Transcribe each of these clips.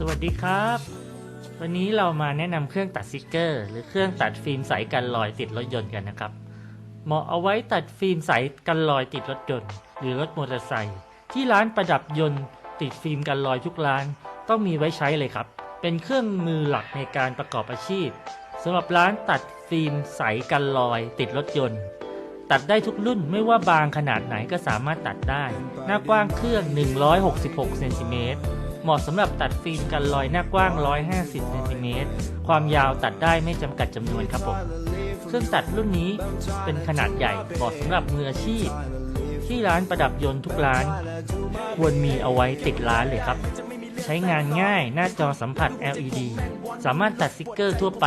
สวัสดีครับ วันนี้เรามาแนะนำเครื่องตัดสติกเกอร์ หรือเครื่องตัดฟิล์มใสกันรอยติดรถยนต์กันนะครับ เหมาะเอาไว้ตัดฟิล์มใสกันรอยติดรถยนต์หรือรถมอเตอร์ไซค์ที่ร้านประดับยนต์ติดฟิล์มกันรอยทุกร้าน ต้องมีไว้ใช้เลยครับ เป็นเครื่องมือหลักในการประกอบอาชีพสำหรับร้านตัดฟิล์มใสกันรอย ติดรถยนต์ ตัดได้ทุกรุ่นไม่ว่าบางขนาดไหนก็สามารถตัดได้ หน้ากว้างเครื่อง 166 เซนติเมตร เหมาะสำหรับตัดฟิล์มกันรอยหน้ากว้าง 150เซนติเมตรความยาวตัดได้ไม่จำกัดจำนวนครับผมเครื่องตัดรุ่นนี้เป็นขนาดใหญ่เหมาะสำหรับมืออาชีพ ที่ร้านประดับยนต์ทุกร้าน ควรมีเอาไว้ติดร้านเลยครับ ใช้งานง่ายหน้าจอสัมผัส LED สามารถตัดสติกเกอร์ทั่วไป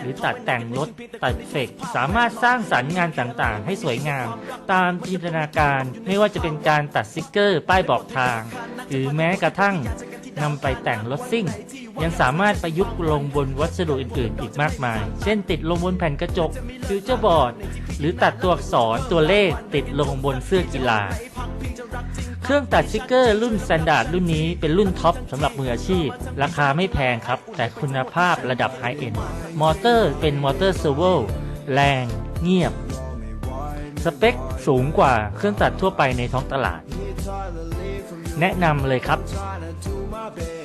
หรือตัดแต่งรถตัดเฟกสามารถสร้างสรรค์งานต่างๆ ให้สวยงาม ตามจินตนาการไม่ว่าจะเป็นการตัดสติกเกอร์ ป้ายบอกทาง หรือแม้กระทั่ง นำไปแต่งรถซิ่ง ยังสามารถประยุกต์ลงบนวัสดุอื่นๆ อีกมากมาย เช่นติดลงบนแผ่นกระจกฟิวเจอร์บอร์ด หรือตัดตัวอักษรตัวเลขติดลงบนเสื้อกีฬา เครื่องตัดสติกเกอร์รุ่น s แ a นดาร์ดรุ่นนี้เป็นรุ่นท็อปสำหรับมืออาชีพ ราคาไม่แพงครับ แต่คุณภาพระดับไฮเอ็นมอเตอร์เป็นมอเตอร์เซอร์โวแรง เงียบ สเปคสูงกว่าเครื่องตัดทั่วไปในท้องตลาด แนะนำเลยครับ my bed.